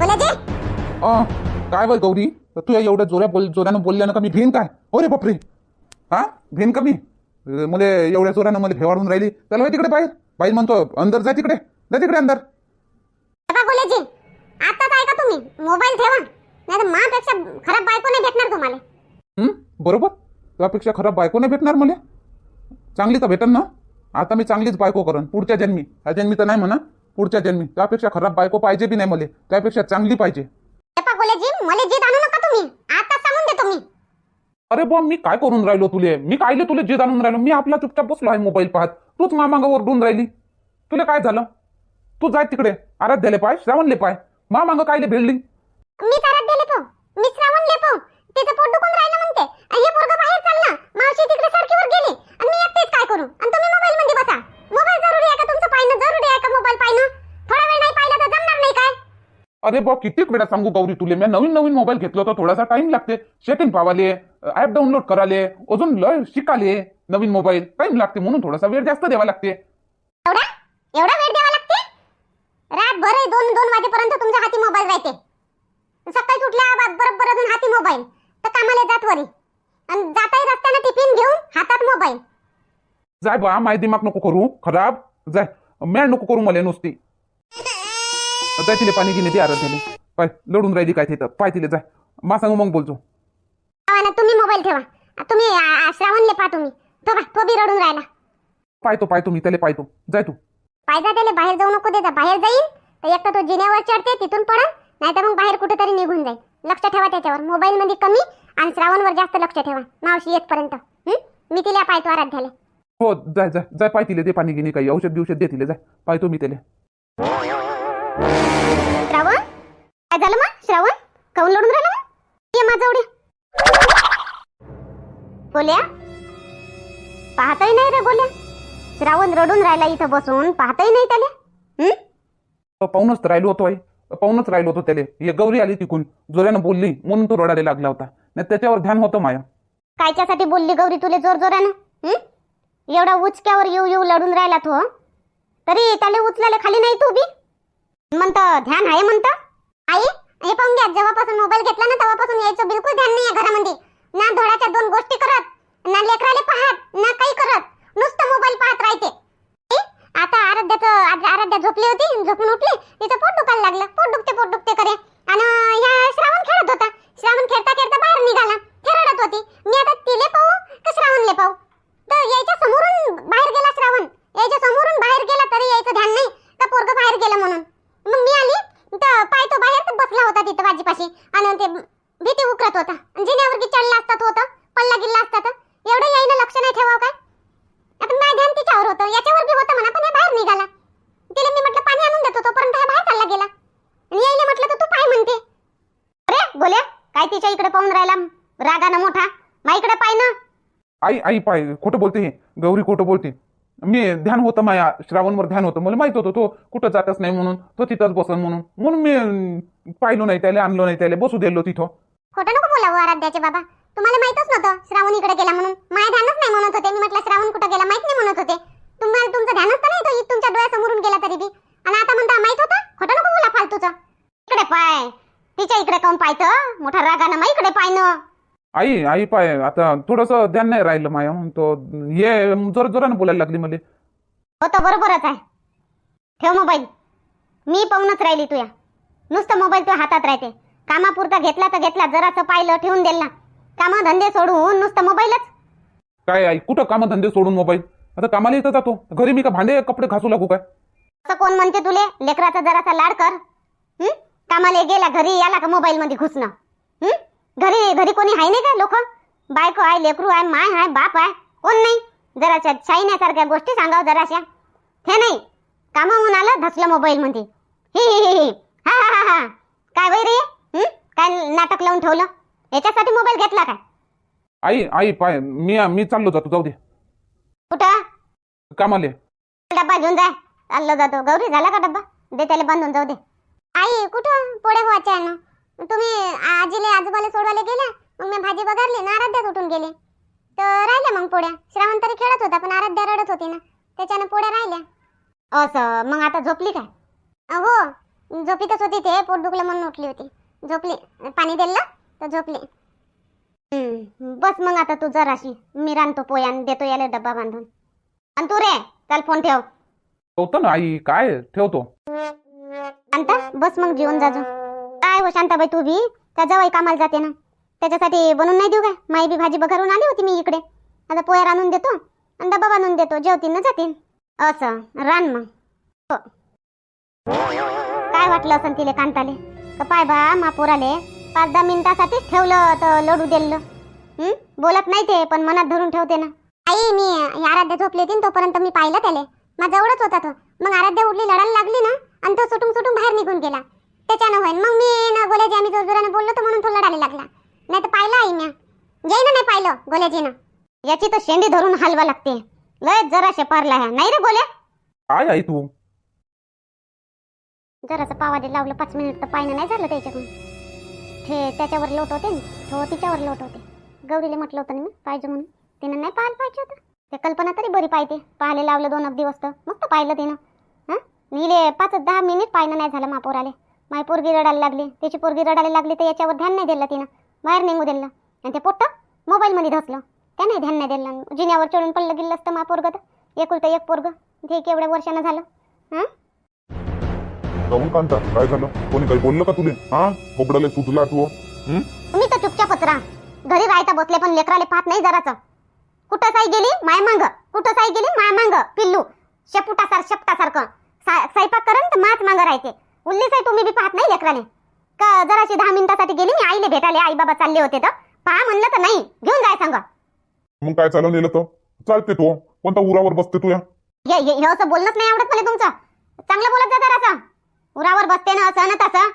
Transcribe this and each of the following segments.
अं, काय बाय गौरी? तू या एवढ्या जोऱ्या बोल जोऱ्यानं बोलल्यानं का मी भेन काय? हो रे बापरे. हा? भेन का मी? अं, मला एवढ्या जोऱ्यानं मला भेवाडून राहिली. चला होय तिकडे बाहेर. बाई म्हणतो अंदर जा तिकडे. जा तिकडे अंदर. बाबा बोलायचे. आताच ऐका तुम्ही. मोबाईल ठेवा. नाही तर मापेक्षा खराब बायको नाही भेटणार तुम्हाला. हं? बरोबर. त्यापेक्षा खराब बायको नाही भेटणार मला? चांगली तर भेटन ना? आता मी चांगलीच बायको करन. पुढच्या जन्मी. ह्या जन्मी तर नाही म्हणा. पुढच्या जन्मी. त्यापेक्षा खराब बायको पाहिजे बी नाही मला. त्यापेक्षा चांगली पाहिजे. मला जीत आणू नका तुम्ही. आताच सांगून देतो मी. अरे बा मी काय करून राहिलो तुले? मी कायले तुले जे आणून राहिलो? मी आपला चुपचाप बसलो आहे मोबाईल पाहत. तूच मामांगावर डून राहिली. तुला काय झालं? तू जाय तिकडे. आराध्याले पाय श्रावणले पाय. मामांग कायले भेटली मी तारात दिले पो. मी श्रावण लेपो तिचं पोट दुखून राहिलं म्हणते. हे पोरगं बाहेर चाललं. मावशी तिकडे सडकीवर गेली. आणि मी एकटेच काय करू? आणि तुम्ही मोबाईल मध्ये बसा. पाहणं जरुरी आहे का मोबाईल पाहणं थोडा वेळ नाही पाहिलं तर जमणार नाही काय? अरे बा कितीक वेळा सांगू गौरी तुले? मी नवीन नवीन मोबाईल घेतलो तर थोडासा टाइम लागते. सेटिंग पावाले ऍप डाउनलोड कराले अजून लय शिकाले नवीन मोबाईल टाइम लागते म्हणून थोडासा वेळ जास्त द्यावा लागते. एवढा? एवढा वेळ द्यावा लागते? रातभर दोन दोन वाजेपर्यंत तुमच्या हाती मोबाईल राहते. सकाळी उठल्या बा- बरोबर अजून हाती मोबाईल तर कामाला जात वरी. आणि जाताही रस्त्यानं टिफिन घेऊन हातात मोबाईल जाय बा माय दिमाग नको करू. खराब. जाय. मॅ नको करू मला नुसती. जाय तिले पाणी गिने ते आराध्याले पाय लढून राहिली काय तिथं? पाय तिले जाय. मा सांगू मग बोलतो. आवाना तुम्ही मोबाईल ठेवा. तुम्ही आ, श्रावणले पहा तुम्ही. तो बा तो बी रडून राहिला. पाहतो पाहतो मी त्याला पाहतो. जाय तू. पाहिजे त्याला बाहेर जाऊ नको देता बाहेर जाईल तर एक तर तो जिन्यावर चढते तिथून पडल नाही तर मग बाहेर कुठेतरी निघून जाईल लक्ष ठेवा त्याच्यावर. मोबाईल मध्ये कमी आणि श्रावणवर जास्त लक्ष ठेवा. मावशी येतपर्यंत. हं? मी तिला पाहतो आराध्याला. हो जाय जाय जाय पाय तिले ते पाणी गिने काही. औषध बिवषध दे तिले जाय पाहतो मी त्याला. श्रावण? काय झालं मग? श्रावण? काऊन लढून राहिला मग? ये माझा उडी गोल्या? पाहताही नाही रे गोल्या. श्रावण रडून राहिला इथं बसून. पाहताही नाही त्याला. हं? अ, पाहूनच राहिलो होतो आई. अ, पाहूनच राहिलो होतो त्याले. ये गौरी आली तिकून. जोऱ्यानं बोलली म्हणून तो रडायला लागला होता. नाही त्याच्यावर ध्यान होतं माया. कायच्यासाठी बोलली गौरी तुले जोर जोरानं? हं? एवढा उचक्यावर येऊ येऊ लढून राहिला तो. तरी त्याला उचलायला खाली नाही तू बी. म्हणत ध्यान आहे म्हणत. आई हे पाहून घ्या जेव्हापासून मोबाईल घेतला ना तेव्हापासून यायचं बिलकुल ध्यान नाही घरामध्ये ना धोळ्याच्या दोन गोष्टी करत ना लेकराले पाहत ना काही करत नुसतं मोबाईल पाहत राहते आई, आता आराध्याचं आज आराध्या झोपली होती झोपून उठली तिचं पोट दुखायला लागलं पोट दुखते पोट दुखते करे आणि ह्या श्रावण खेळत होता श्रावण खेळता खेळता बाहेर निघाला ती रडत होती मी आता तिले पाहू का श्रावणले पाहू तर यायच्या समोरून बाहेर गेला श्रावण यायच्या समोरून बाहेर गेला तरी यायचं ध्यान नाही का पोरग बाहेर गेलं म्हणून मग मी आली तर पाय तो बाहेर तर बसला होता तिथं बाजीपाशी आणि ते भीती उकरत होता आणि जिन्यावर की चढला असता तो होता पल्ला गिल्ला असता तर एवढं यायनं लक्ष नाही ठेवावं काय आता माझं ध्यान तिच्यावर होतं याच्यावर बी होतं म्हणा पण हे बाहेर निघाला तिला मी म्हटलं पाणी आणून देतो तोपर्यंत हा बाहेर चालला गेला आणि यायला म्हटलं तर तू पाय म्हणते अरे बोल्या काय तिच्या इकडे पाहून राहिला रागानं मोठा. मा इकडे पाय ना. आई आई पाय खोटं बोलते हे. गौरी खोटं बोलते. मी ध्यान होतं माया श्रावणवर ध्यान होतं. मला माहीत होतं तो कुठं जातच नाही म्हणून तो तिथंच बसन म्हणून. म्हणून मी पाहिलो नाही त्याला आणलो नाही त्याला बसू दिलो तिथं. खोटं नको बोलावं आराध्याचे बाबा. तुम्हाला माहितच नव्हतं श्रावण इकडे गेला म्हणून. माझ्या ध्यानच नाही म्हणत होते. मी म्हटलं श्रावण कुठं गेला माहीत नाही म्हणत होते. तुम्हाला तुमचं ध्यानच तर नाही तो तुमच्या डोळ्यासमोरून गेला तरी बी. आणि आता म्हणता माहीत होतं? खोटं नको बोला फालतूचं. इकडे पाय. तिच्या इकडे काऊन पायतं मोठा रागानं मा इकडे पाय न आई आई पाय आता थोडंसं ध्यान नाही राहिलं माया तो ये जोर जोरानं बोलायला लागली मला. हो तर बरोबरच आहे. ठेव मोबाईल. मी पाहूनच राहिली तुया. नुसतं मोबाईल तुझ्या हातात राहते. कामापुरता घेतला तर घेतला जरासं पाहिलं ठेवून दिला. कामं धंदे सोडून नुसतं मोबाईलच. काय आई कुठं कामधंदे सोडून मोबाईल? आता कामाला इथं जातो. घरी मी का भांडे कपडे घासू लागू काय? असं कोण म्हणते तुले? लेकराचा जरासा लाड कर. हं? कामाला गेला घरी याला का मोबाईल मध्ये घुसणं? घरी घरी कोणी आहे नाही का लोक? बायको आहे लेकरू आहे माय आहे बाप आहे कोण नाही? जराशा शाईण्यासारख्या गोष्टी सांगाव जराशा. हे नाही कामाहून आलं धसलं मोबाईल मध्ये ही ही ही. ही हा हा काय वय रे? हं? काय नाटक लावून ठेवलं? याच्यासाठी मोबाईल घेतला काय? आई आई पाय मी मी चाललो जातो जाऊ दे. कुठं? कामाले. डब्बा घेऊन जाय चाललो जातो. गौरी झाला का डब्बा? दे त्याला बांधून जाऊ दे. आई कुठं? पोळे व्हायचे आहे ना तुम्ही आजीले आजोबाला सोडवायला गेल्या मग मी भाजी बघारली ना आराध्याच उठून गेले. तर राहिल्या मग पोळ्या. श्रावण तरी खेळत होता पण आराध्या रडत होती ना. त्याच्यानं पोळ्या राहिल्या. असं मग आता झोपली काय? हो. झोपीतच होती ते पोट दुखलं म्हणून उठली होती. झोपली. पाणी दिलं तर झोपली. बस मग आता तू जराशी. मी रांधतो पोयान देतो याला डब्बा बांधून. आणि तू रे चल फोन ठेव. ठेवतो ना आई काय ठेवतो? शांता बस मग जेवण जाजो काय हो शांताबाई तू बी? त्या जवाई कामाला जाते ना. त्याच्यासाठी बनवून नाही देऊ काय? माई बी भाजी बघारून आली होती मी इकडे. आता पोयर आणून देतो आणि डबा बांधून देतो. जेवतील ना जातील असं रान मग. हो. काय वाटलं असं तिले कांताले? तर पाय बा मापूर आले पाच दहा मिनिटासाठीच ठेवलं तर लडू दिलं हम्म बोलत नाही ते पण मनात धरून ठेवते ना. आई मी आराध्या झोपली होती तोपर्यंत मी पाहिलं त्याले. माझा एवढंच होता तो. मग आराध्या उठली लढायला लागली ना. आणि तो सुटून सुटून बाहेर निघून गेला. त्याच्यानं होईन. मग मी ना गोल्याजी आम्ही जोरजोराने बोललो तर म्हणून तो लढायला लागला. नाही तर पाहिलं आई म्या. जैन नाही पाहिलं गोल्याजीनं याची तर शेंडी धरून हलवा लागते. लय जरा शेपारला ह्या. नाही रे गोल्या काय आई तू? जरासं पावाजे लावलं पाच मिनिट तर पायनं नाही झालं त्याच्याकडून ते त्याच्यावर लोट होते ना तो तिच्यावर लोट होते. गौरीला म्हटलं होतं ना मी पाहिजे म्हणून. तिनं नाही पाहायला पाहिजे होतं. ते कल्पना तरी बरी पाहिजे पाहायला लावलं दोन एक दिवस तर. मस्त पाहिलं तिनं. हां? निले पाच दहा मिनिट पाहिलं नाही झालं मापोराले माय पोरगी रडायला लागली. त्याची पोरगी रडायला लागली तर याच्यावर ध्यान नाही दिलं तिनं. बाहेर निघू दिलं. आणि ते पोट्ट मोबाईलमध्ये धसलं. त्याने ध्यान नाही दिलं. जिन्यावर चढून पडलं गेलं असतं मा पोरगं तर. एकुलतं एक पोरगं. ते केवढ्या वर्षानं झालं. हां? जाऊन कांता काय झालं? कोणी काही बोललं का तुले? हा? खोबडाले सुटला तू? हं? तुम्ही तर चुपचापच राहा. घरी राहता बसले पण लेकराले पाहत नाही जराचं कुठं साई गेली? माय मांग कुठं साई गेली? माय मांग पिल्लू. शेपुटासार शेपटासारखं. स्वयंपाक करन तर माच मांग राहते. उल्ली साई तुम्ही बी पाहत नाही लेकराले का जराशी दहा मिनिटासाठी गेली मी आईले भेटाले आई बाबा चालले होते तर. पहा म्हणलं तर नाही. घेऊन जाय सांग. मग काय चालवून नेलं तर चालते तो. कोणता उरावर बसते तू या? हे हे हे असं बोलणंच नाही आवडत मला तुमचं. चांगलं बोलत जा जरासं. उरावर बसते ना असं ना तसं.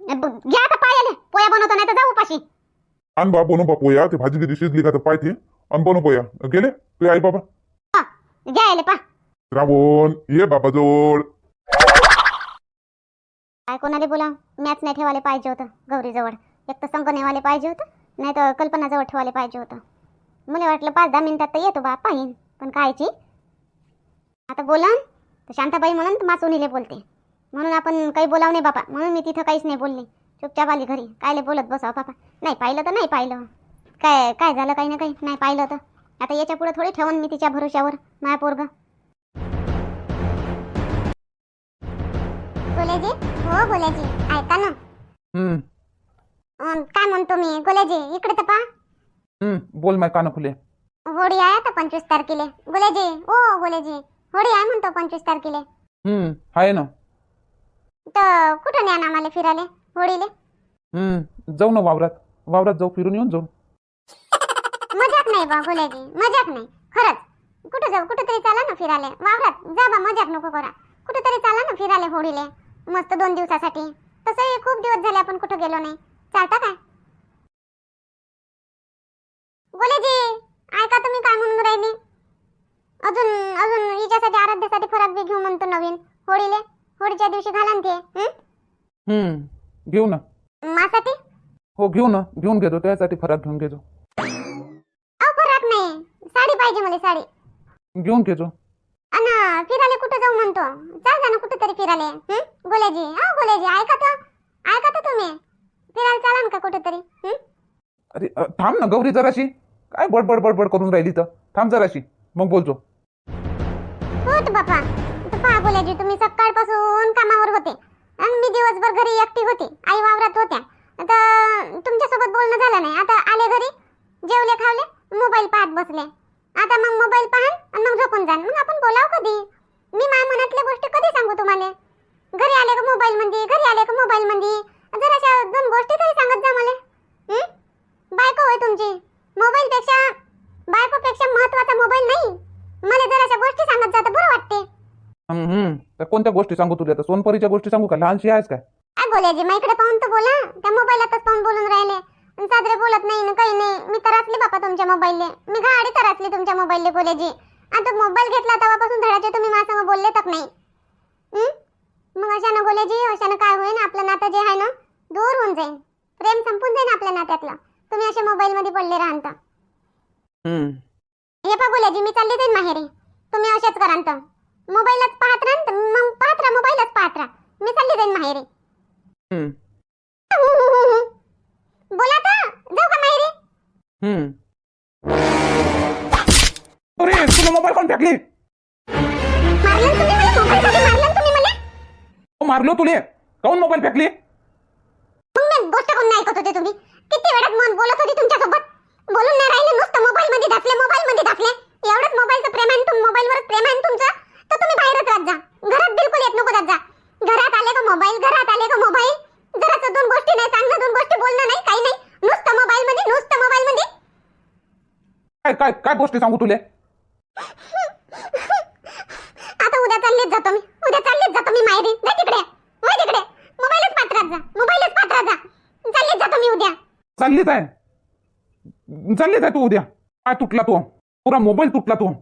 ब- घ्या आता पायाले. पोया बनवतो नाही तर जाऊ उपाशी. आण बा बनव बा पोया. ते भाजी गिरी शिजली का तर पायथे आणि बनव पोया. गेले? ते आई बाबा. हा, घ्या याले पा रावण ये बाबा जोड. काय कोणाला बोला? मॅच नाही ठेवायला पाहिजे होतं गौरीजवळ. एक तर संघ नेवाले पाहिजे होतं नाही तर कल्पनाजवळ ठेवायला पाहिजे होतं. मला वाटलं पाच दहा मिनिटात तर येतो बा पाहिन. पण कायची? आता बोला तर शांताबाई म्हणून तर मासुनीले बोलते. म्हणून आपण काही बोलाव नाही बापा. म्हणून मी तिथं काहीच नाही बोलली. चुपचाप आली घरी. कायले बोलत बसावं बापा? नाही पाहिलं तर नाही पाहिलं. काय काय झालं काही ना काही? नाही पाहिलं तर. आता याच्यापुढे थोडी ठेवून मी तिच्या भरोश्यावर माया पोरग. गोलेजी हो गोलेजी ऐका ना. हम्म. अं, काय म्हणतो मी? गोलेजी इकडे तर पा. हम्म बोल माय कान फुले. होळी आहे आता पंचवीस तारखेले. गोलेजी ओ गोलेजी होळी आहे म्हणतो पंचवीस तारखेले. हम्म आहे ना. तर कुठं न्या आम्हाला फिरायला? होळीले हम्म जाऊ ना वावरात. वावरात जाऊ फिरून येऊन जाऊ. मजाक नाही बा गोलेजी मजाक नाही. खरंच. कुठं जाऊ? कुठं तरी चाला ना फिरायला. वावरात. जा बा मजाक नको करा. कुठं तरी चाला ना फिरायला होळीले मस्त दोन दिवसासाठी. तसंही खूप दिवस झाले आपण कुठं गेलो नाही. चालता काय गोलेजी ऐका तुम्ही काय म्हणून राहिले? अजून अजून हिच्यासाठी आराध्यासाठी फराक बी घेऊ म्हणतो नवीन. होळीले होळीच्या दिवशी घाला ना ते? हम्म घेऊ ना. मासाठी? हो घेऊ ना. घेऊन घेतो त्यासाठी फराक घेऊन घेतो. अहो फराक नाही. साडी पाहिजे मला साडी. घेऊन घेतो. अन फिरायला कुठं जाऊ म्हणतो? जा जा ना कुठं तरी फिरायला. हं? गोल्याजी. हा गोल्याजी. ऐका तर. ऐका तर तुम्ही. फिरायला चाला ना का कुठं तरी? अरे अ, थांब ना गौरी जराशी. काय बडबड बडबड करून राहिली तर? थांब जराशी. मग बोलतो. हो तर बापा. तर पहा गोल्याजी तुम्ही सकाळपासून कामावर होते. आणि मी दिवसभर घरी एकटी होती. आई वावरात होत्या. आता तुमच्यासोबत बोलणं झालं नाही. आता आले घरी जेवले खावले मोबाईल पाहत बसले. आता मग मोबाईल पाहान आणि मग झोपून जाण मग आपण बोलाव कधी? मी माझ्या मनातल्या गोष्टी कधी सांगू तुम्हाला? घरी आले का मोबाईल मध्ये घरी आले का मोबाईल मध्ये जराशा दोन गोष्टी तरी सांगत जा मला? बायको होय तुमची. मोबाईल पेक्षा बायकोपेक्षा महत्त्वाचा मोबाईल नाही. मला जराशा गोष्टी सांगत जा तर बरं वाटते. तर कोणत्या गोष्टी सांगू तुला आता? सोनपरीच्या गोष्टी सांगू का? लहानशी आहेस काय? बोलायची मग इकडे पाहून तर बोला. त्या मोबाईलातच पाहून बोलून राहिले. साजरे बोलत नाही ना काही नाही. मी तर असले बापा तुमच्या मोबाईलले मी गाडी तर असली तुमच्या मोबाईलले बोलायची आता मोबाईल घेतला तेव्हापासून धडाचे तुम्ही माझ्या बोलले तक नाही? मग अशानं बोलायची अशानं काय होईन? आपलं नातं जे आहे ना दूर होऊन जाईल प्रेम संपून जाईल आपल्या नात्यातलं. तुम्ही असे मोबाईल मध्ये पडले राहता. हे पा बोलायची मी चालली जाईन माहेरी. तुम्ही असेच करान तर मोबाईलच पाहत तर मग पाहत राहा मोबाईलच पाहत राहा. मी चालली जाईन माहेरी. बोला तर जाऊ का माहेरी? हम्म. अरे तुला मोबाईल कोण फेकली? मारलं तुम्ही मला मोबाईलसाठी मारलं तुम्ही मला. हो, मारलो तुले. काऊन मोबाईल फेकली? मी गोष्ट कोण नाही ऐकत होते तुम्ही. किती वेळात मन बोलत होती तुमच्यासोबत? बोलून नाही राहिले नुसतं मोबाईल मध्ये दाखले मोबाईल मध्ये दाखले एवढंच मोबाईलचं प्रेम आहे तुम मोबाईलवरच प्रेम आहे तुमचं? तर तुम्ही बाहेरच राहत जा. घरात बिलकुल येत नको जात जा. घरात आले का मोबाईल? घरात आले का मोबाईल? जरासं दोन गोष्टी नाही सांगणं दोन गोष्टी बोलणं नाही काही नाही. नुसतं मोबाईल मध्ये नुसतं मोबाईल मध्ये. काय काय काय गोष्टी सांगू तुले? आता उद्या चाललेच जातो मी. उद्या चाललेच जातो मी माहेरी. जा तिकडे. वय तिकडे. मोबाईलच पात्रात जा. मोबाईलच पात्रात जा. चाललेच जातो मी उद्या. चाललीच आहे. चाललीच आहे तू उद्या. काय तुटला तो? पुरा मोबाईल तुटला तो?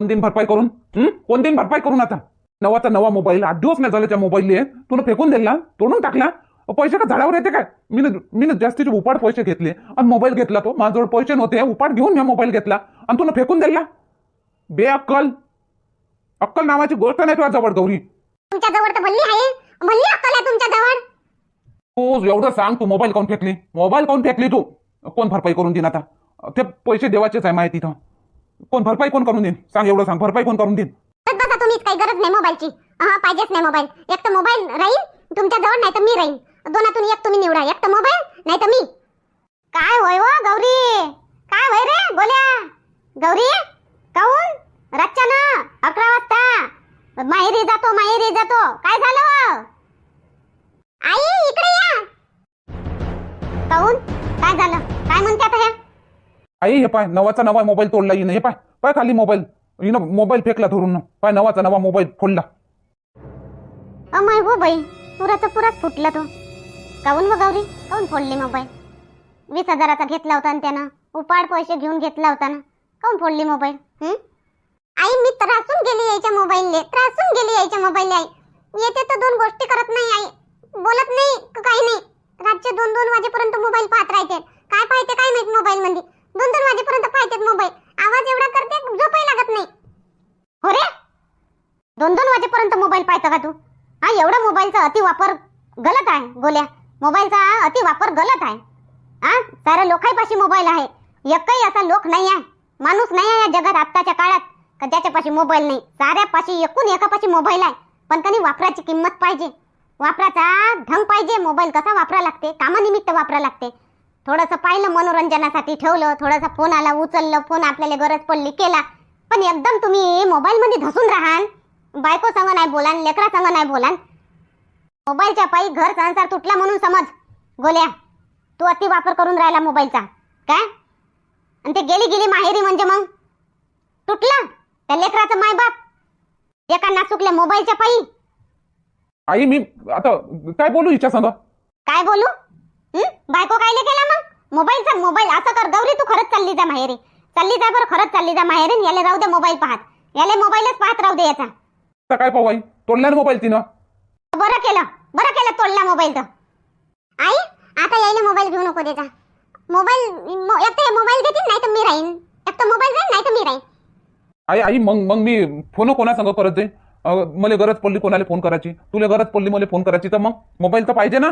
कोण दिन भरपाई करून? हं? कोण दिन भरपाई करून आता. नवाचा नवा मोबाईल. आठ दिवस नाही झाले त्या मोबाईलले. तुला फेकून दिला? तोडून टाकला? पैसे का झाडावर येते काय? मी मी जास्तीचे उपाड पैसे घेतले आणि मोबाईल घेतला तो माझ्याजवळ पैसे नव्हते उपाड घेऊन मी मोबाईल घेतला आणि तुला फेकून दिला. बे अक्कल अक्कल नावाची गोष्ट नाही तुझ्या जवळ गौरी. तू एवढं सांग तू मोबाईल काऊन फेकली? मोबाईल काऊन फेकली तू? कोण भरपाई करून देईन आता? ते पैसे देवाचेच आहे माहिती तिथं. कोण भरपाई कोण करून देईन? सांग एवढं सांग भरपाई कोण करून देईन? काही गरज नाही मोबाईलची. हा पाहिजेच नाही मोबाईल. एक तर मोबाईल राहील तुमच्या जवळ नाही तर मी राहीन. दोनातून एक तुम्ही निवडा एक तर मोबाईल नाही तर मी. काय होय हो गौरी? काय होय रे बोल्या. गौरी काऊन? रातच्या ना अकरा वाजता. माहेरी जातो माहेरी जातो. काय झालं आई इकडे या. काऊन? काय झालं? काय म्हणतात हे? आई हे पाय नवाचा नवा मोबाईल तोडला येईन हे पाय पाय खाली मोबाईल. हिनं मोबाईल फेकला धरून. पाय नवाचा नवा मोबाईल फोडला. अमाय हो बाई पुराचा पुराच फुटला तो. काऊन मग गौरी काऊन फोडली मोबाईल? वीस हजाराचा घेतला होता ना त्यानं उपाड पैसे घेऊन घेतला होता ना. काऊन फोडली मोबाईल? हम्म आई मी त्रासून गेली यायच्या मोबाईलले. त्रासून गेली यायच्या मोबाईल आई. येते तर दोन गोष्टी करत नाही आई. बोलत नाही काही नाही. रातचे दोन दोन वाजेपर्यंत मोबाईल पाहत राहते. काय पाहते काय माहीत मोबाईल मध्ये दोन दोन वाजेपर्यंत पाहते मोबाईल. आवाज एवढा करते झोपही लागत नाही. हो रे? दोन दोन वाजेपर्यंत मोबाईल पाहता का तू? हा एवढा मोबाईलचा अति वापर गलत आहे गोल्या. मोबाईलचा अति वापर गलत आहे. हा साऱ्या लोकांपाशी मोबाईल आहे. एकही असा लोक नाही आहे. माणूस नाही आहे या जगात आत्ताच्या काळात. का ज्याच्यापाशी मोबाईल नाही? साऱ्यापाशी एकूण एकापाशी मोबाईल आहे. पण त्यांनी वापराची किंमत पाहिजे? वापराचा ढंग पाहिजे. मोबाईल कसा वापरा लागते? कामानिमित्त वापरा लागते. थोडंसं पाहिलं मनोरंजनासाठी ठेवलं थोडासा फोन आला उचललं फोन आपल्याला गरज पडली केला. पण एकदम तुम्ही मोबाईलमध्ये धसून राहाल. बायको संग नाही बोलान लेकरा संग नाही बोलान मोबाईलच्या पायी घर संसार तुटला म्हणून समज. गोल्या तू अति वापर करून राहिला मोबाईलचा. काय? आणि ते गेली गेली माहेरी म्हणजे मग? तुटला? त्या लेकराचं मायबाप. एका नाचुकल्या मोबाईलच्या पायी. आई मी आता काय बोलू हिच्या संग? काय बोलू? हं? बायको कायले केला मग? मोबाईलचा मोबाईल असं कर. गौरी तू खरंच चालली जा माहेरी. चालली जा बरं खरंच चालली जा माहेरी आणि याला राहू दे मोबाईल पाहत. याला मोबाईलच पाहत राहू दे याचा. आता काय पाहू आई? तोडला ना मोबाईल तिनं. बरं केलं बरं केलं तोडला मोबाईल तर. आई आता यायला मोबाईल घेऊ नको देता. मोबाईल मो- एक तर मोबाईल देतील नाही तर मी राहीन. एक तर मोबाईल राहीन नाही तर मी राहीन. आई आई मग मग मी फोन कोणा संग करत जाईन अं, मला गरज पडली कोणाला फोन करायची. तुला गरज पडली मला फोन करायची तर मग? मोबाईल तर पाहिजे ना?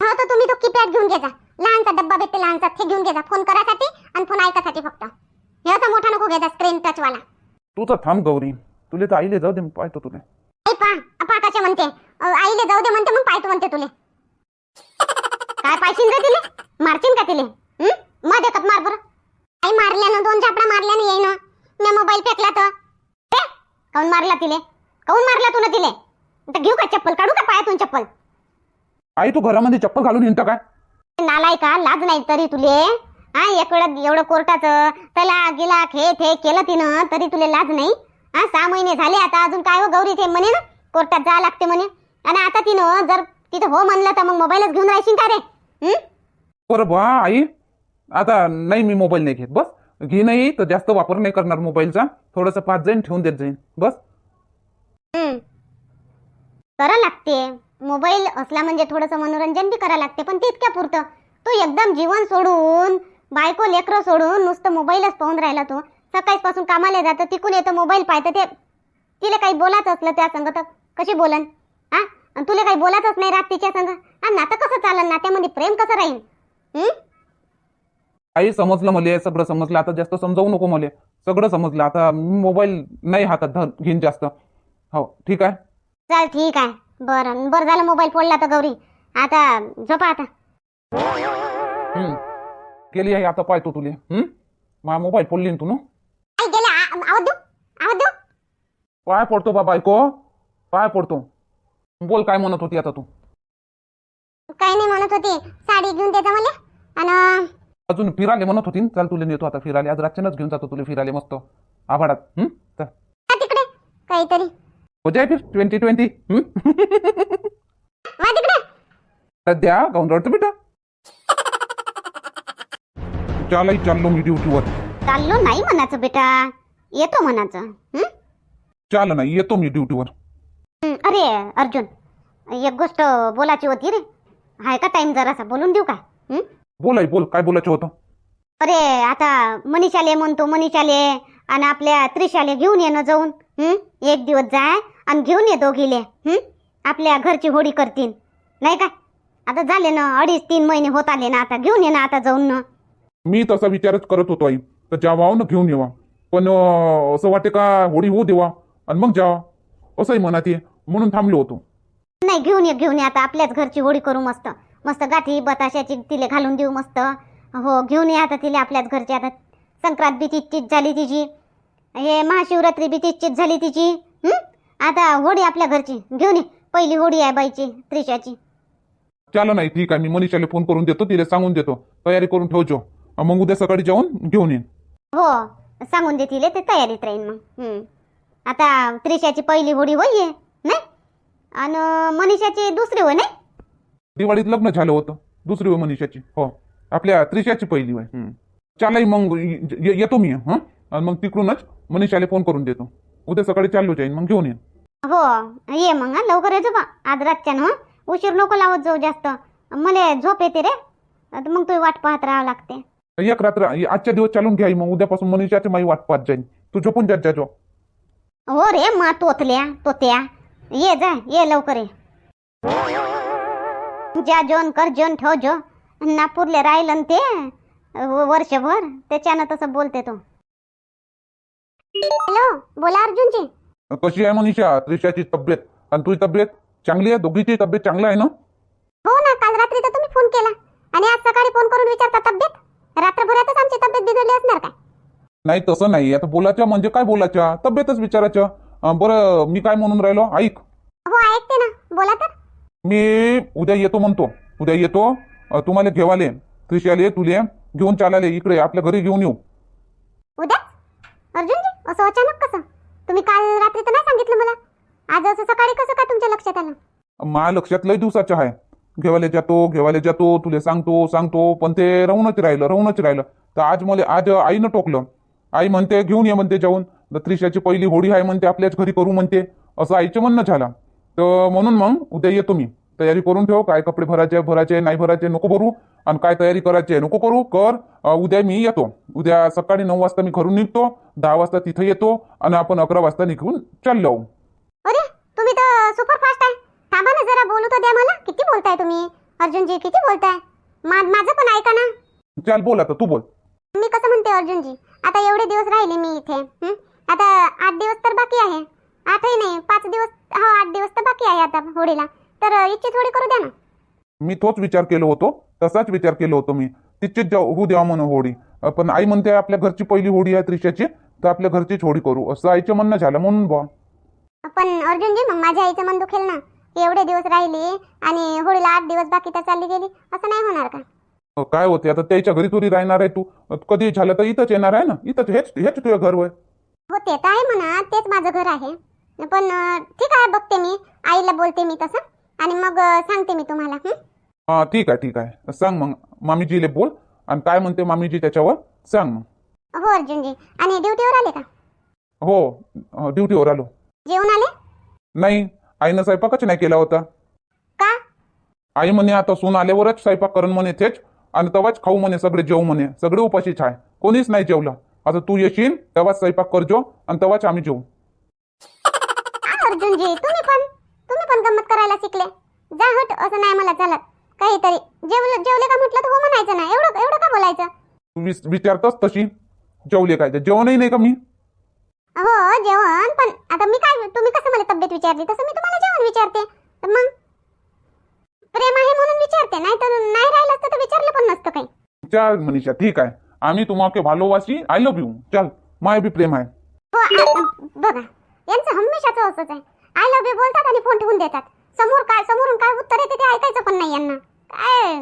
हो तर तुम्ही तो कीपॅड घेऊन घ्या लहानसा डब्बा भेटते लहानसा. ते घेऊन घ्या फोन करासाठी आणि फोन ऐकासाठी फक्त. हे असा मोठा नको घ्या स्क्रीन टच वाला. तू तर थांब गौरी. तुला तर आईले जाऊ दे पाहतो तुला. आई पा पाकाचे म्हणते. आईले जाऊ दे म्हणते मग पाहतो म्हणते तुले. काय पाहिशील रे तिले? मारशील का तिले? हं? मध्ये कप मार बरं. आई मारल्यानं दोन झापडा मारल्यानं येईन. मी मोबाईल फेकला तर. हे? काऊन मारला तिले? काऊन मारला तुला? तिले घेऊ का चप्पल? काढू का पायातून चप्पल? आई तू घरामध्ये चप्पल घालून हिंडतं काय? नालाय का लाज नाही तरी तुले. हा एक वेळा एवढं कोर्टाचं त्याला गेला खे थे केलं तिनं तरी तुले लाज नाही. हा सहा महिने झाले आता अजून काय हो गौरी ते म्हणे ना? कोर्टात जा लागते म्हणे. आणि आता तिनं जर तिथं हो म्हणलं तर मग मोबाईलच घेऊन राहशील का रे? हं? बरं बा आई. आता नाही मी मोबाईल नाही घेत बस. घे नाही तर जास्त वापर नाही करणार मोबाईलचा. थोडंसं पाच जाईन ठेवून देत जाईन बस. हं. करा लागते. मोबाईल असला म्हणजे थोडंसं मनोरंजन बी करा लागते पण तितक्या पुरतं. तो एकदम जीवन सोडून बायको लेकरं सोडून नुसतं मोबाईलच पाहून राहिला तो. सकाळपासून कामाला जातं तिकून येतो मोबाईल पाहतं. ते तिला काही बोलायचं असलं त्या संग तर कशी बोलन? हा? आणि तुला काही बोलायचंच नाही रात तिच्या संग? आणि नातं कसं चालन नात्यामध्ये प्रेम कसं राहील हं? आई समजलं मला सगळं समजलं. आता जास्त समजावू नको मला. सगळं समजलं. आता मोबाईल नाही हातात धर घेईन जास्त. हो ठीक आहे? चल ठीक आहे. बरं. बरं झालं मोबाईल फोडला तर गौरी. आता झोपा आता. हम्म. केली आहे आता पाहतो तुले. हम्म माझा मोबाईल फोडली तू ना? आई गेला आ- आवाज देऊ. आवाज देऊ. पाय पडतो बा बायको. पाय पडतो बोल काय म्हणत होती आता तू? काही नाही म्हणत होती. साडी घेऊन देता मला. आणि अजून फिराले म्हणत होती ना? चल तुला नेतो आता फिराले. आज रातच्यानंच घेऊन जातो तुला फिराले मस्त. आभाडात. हम्म चल. जा तिकडे. काहीतरी. हो जाय फिर? Twenty twenty. वा तिकडे. सध्या गाऊन रडतो बेटा. चालही चाललो मी ड्युटीवर. चाललो नाही म्हणाचं बेटा. येतो म्हणाचं हं? चाल नाही येतो मी ड्युटीवर. हं, अरे अर्जुन एक गोष्ट बोलायची होती रे. हाय का टाइम जरासा? बोलून देऊ का हं? बोल आई बोल. काय बोलायचं होतं? अरे आता मनीषाले म्हणतो मनीषाले आणि आपल्या त्रिशाले घेऊन ये ना जाऊन. हं? एक दिवस जाय आणि घेऊन ये दोघीले. हं? आपल्या घरची होडी करतील नाही काय आता झाले ना अडीच तीन महिने होत आले ना आता घेऊन ये ना आता जाऊन ना. मी तसा विचारच करत होतो आई. तर जावा ना घेऊन येवा. पण असं वाटे का होडी होऊ देवा? आणि मग जावा. असंही मनात ये. म्हणून थांबलो होतो. नाही घेऊन ये घेऊन ये आता आपल्याच घरची होडी करू मस्त. मस्त गाठी बताशाची तिले घालून देऊ मस्त. हो घेऊन ये आता तिले आपल्याच घरची. आता संक्रांत बी तिचीच झाली तिची. हे महाशिवरात्री बी तिचीच झाली तिची. हं? आता होडी आपल्या घरची. घेऊन ये. पहिली होडी आहे बाईची त्रिशाची. चाल नाही ठीक आहे. मी मनीषाला फोन करून देतो तिला सांगून देतो. तयारी करून ठेवજો अं, मग उद्या सकाळी जाऊन घेऊन येईन हो सांगून दे तिले ते तयारीत राहील मग. हं. आता त्रिशाची पहिली होडी होई आहे नाही आणि मनीषाची दुसरी होय नाही? दिवाळीत लग्न झालं होतं. दुसरी वय मनीषाची. हो. आपल्या त्रिशाची पहिली वय. चालही मग ये- ये- येतो मी. हं? आणि मग तिकडूनच मनीषाला फोन करून देतो. उद्या सकाळी चाललो जाईन. मग घेऊन येईन हो. ये मग हं, लवकर येतो बा आज रातच्या ना उशीर नको लावत जाऊ जास्त. मला झोप येते रे. मग तुझी वाट पाहत राहावं लागते. एक रात्र आजच्या दिवस चालून घ्या मग. उद्यापासून मनीषाची माई वाट पाहत जाईन. तू झोपून जात जाजो हो रे मा तोतल्या तोत्या. ये जा ये लवकर ये. ज्या जोन कर जोन ठेव जो. नागपूरले राहिलं ते वर्षभर. त्याच्यानं तसं बोलते तो. हॅलो बोला अर्जुनजी. कशी आहे मनीषा त्रिशाची तब्येत. आणि तुझी तब्येत चांगली आहे? दोघीची तब्येत चांगली आहे ना? हो ना काल रात्री तर तुम्ही फोन केला. आणि आज सकाळी फोन करून विचारता तब्येत? रात्रभरातच आमची तब्येत बिघडली असणार काय? नाही तसं नाही. आता बोलायच्या म्हणजे काय बोलायच्या तब्येतच विचारायच्या बरं मी काय म्हणून राहिलो? ऐक. हो ऐकते ना. बोला तर. मी उद्या येतो म्हणतो. उद्या येतो तुम्हाला घेवाले त्रिशाले तुले घेऊन चालाले इकडे आपल्या घरी घेऊन येऊ. उद्या? अर्जुनजी असं अचानक कसं? तुम्ही काल रात्री तर नाही सांगितलं मला. आज असं सकाळी कसं काय तुमच्या लक्षात आलं? मा लक्षात लय दिवसाचं आहे घेवाले जातो घेवाले जातो तुले सांगतो सांगतो पण ते राहूनच राहिलं राहूनच राहिलं. तर आज मला आज आईनं टोकलं. आई म्हणते घेऊन ये म्हणते जाऊन. तर त्रिशाची पहिली होडी आहे म्हणते आपल्याच घरी करू म्हणते असं आईचं म्हणणं झालं. तर म्हणून मग उद्या येतो मी. तयारी करून ठेव काय कपडे भरायचे भरायचे नाही भरायचे नको भरू. आणि काय तयारी करायची नको करू. कर उद्या मी येतो. उद्या सकाळी नऊ वाजता मी घरून निघतो दहा वाजता तिथं येतो आणि आपण अकरा वाजता निघून चाललो. अरे तुम्ही तर सुपर फास्ट आहे. थांबा ना जरा बोलू तर द्या मला. किती बोलताय तुम्ही? अर्जुनजी किती बोलताय? माझं पण ऐका ना. चाल बोल आता तू बोल. मी कसं म्हणते अर्जुनजी? आता एवढे दिवस राहिले मी इथे? आता आठ दिवस तर बाकी आहे. आठही नाही पाच दिवस हो आठ दिवस तर बाकी आहे आता होळीला. तर इच्छा थोडी करू द्या ना. मी तोच विचार केलो होतो तसाच विचार केलो होतो मी. तिचीच जाऊ होऊ द्यावा म्हणून होडी अं, पण आई म्हणते आपल्या घरची पहिली होडी आहे त्रिशाची तर आपल्या घरचीच होडी करू. असं आईचं म्हणणं झालं म्हणून बा पण अर्जुनजी मग माझ्या आईचं मन दुखेल ना. एवढे दिवस राहिली आणि होळीला आठ दिवस बाकी तर चालली गेली असं नाही होणार का? अं, काय होते आता त्याच्या घरी तुरी राहणार आहे तू. अं, कधी झालं तर इथंच येणार आहे ना? इथंच हेच हेच तुझं घर होय हो ते तर आहे म्हणा. तेच माझं घर आहे. पण ठीक आहे बघते मी. आईला बोलते मी तसं. आणि मग सांगते मी तुम्हाला हं? ठीक आहे ठीक आहे. सांग मग. मामीजीले बोल. आणि काय म्हणते मामीजी त्याच्यावर? सांग मग. हो अर्जुनजी. आणि ड्युटीवर आले का? हो ड्युटीवर आलो. जेवण आले? नाही आईनं स्वयंपाकच नाही केला होता. का? आई म्हणे आता सून आल्यावरच स्वयंपाक करण म्हणे तेच. आणि तेव्हाच खाऊ म्हणे सगळे जेवू म्हणे. सगळे उपाशीच आहे. कोणीच नाही जेवलं. आता तू येशील तेव्हाच स्वयंपाक करजो आणि तेव्हाच आम्ही जेवू अर्जुनजी तुम्ही पण तुम्ही पण गमत करायला शिकले. जा हट असं नाही मला चालत. काहीतरी जेवले जेवले का म्हटलं तर हो म्हणायचं ना एवढं एवढं का बोलायचं? तू विच- विचारतस तशी. जेवले काय ते? जेवणही नाही का मी? हो जेवण पण आता मी काय तुम्ही कसं मला तब्येत विचारली? तसं मी तुम्हाला जेवण विचारते. तर मग? प्रेम आहे म्हणून विचारते नाही तर नाही राहिलं असतं तर विचारलं पण नसतं काही. चल मनीषा ठीक आहे. आम्ही तुम्हाला भालोवासी आय लव्ह यू चल माय बी प्रेम आहे. हो बघा यांचं हमेशाच असंच आहे. आय लव्ह यू बोलतात आणि फोन ठेवून देतात. समोर काय समोरून काय उत्तर येते ते ऐकायचं पण नाही यांना. काय